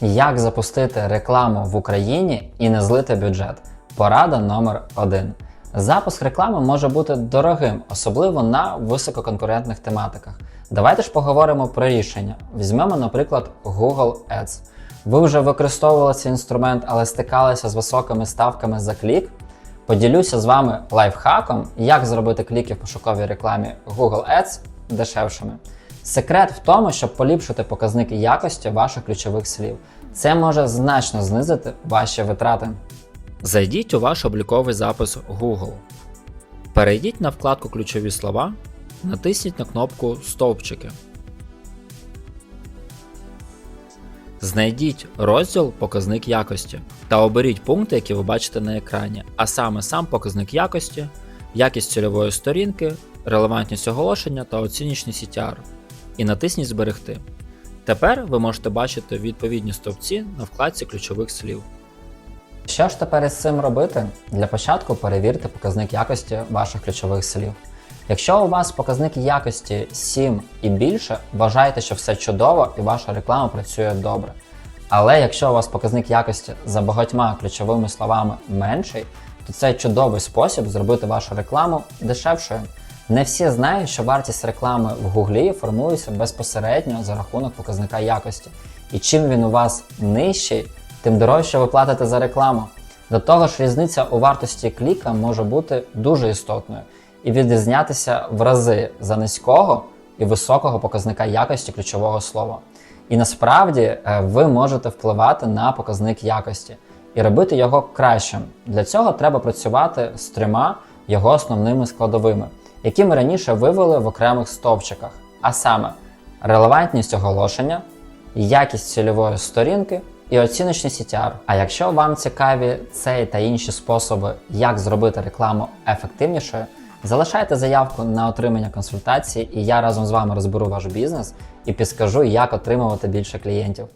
Як запустити рекламу в Україні і не злити бюджет? Порада номер 1 Запуск реклами може бути дорогим, особливо на висококонкурентних тематиках. Давайте ж поговоримо про рішення. Візьмемо, наприклад, Google Ads. Ви вже використовували цей інструмент, але стикалися з високими ставками за клік. Поділюся з вами лайфхаком, як зробити кліки в пошуковій рекламі Google Ads дешевшими. Секрет в тому, щоб поліпшити показники якості ваших ключових слів. Це може значно знизити ваші витрати. Зайдіть у ваш обліковий запис Google. Перейдіть на вкладку Ключові слова, натисніть на кнопку Стовпчики. Знайдіть розділ Показник якості та оберіть пункти, які ви бачите на екрані, а саме сам показник якості, якість цільової сторінки, релевантність оголошення та оціночність CTR. І натисніть Зберегти. Тепер ви можете бачити відповідні стовпці на вкладці ключових слів. Що ж тепер із цим робити? Для початку перевірте показник якості ваших ключових слів. Якщо у вас показник якості 7 і більше, вважайте, що все чудово і ваша реклама працює добре. Але якщо у вас показник якості за багатьма ключовими словами менший, то це чудовий спосіб зробити вашу рекламу дешевшою. Не всі знають, що вартість реклами в Гуглі формується безпосередньо за рахунок показника якості. І чим він у вас нижчий, тим дорожче ви платите за рекламу. До того ж, різниця у вартості кліка може бути дуже істотною і відрізнятися в рази за низького і високого показника якості ключового слова. І насправді е, ви можете впливати на показник якості і робити його кращим. Для цього треба працювати з трьома його основними складовими, які ми раніше вивели в окремих стовпчиках, а саме релевантність оголошення, якість цільової сторінки і оціночний CTR. А якщо вам цікаві цей та інші способи, як зробити рекламу ефективнішою, залишайте заявку на отримання консультації, і я разом з вами розберу ваш бізнес і підскажу, як отримувати більше клієнтів.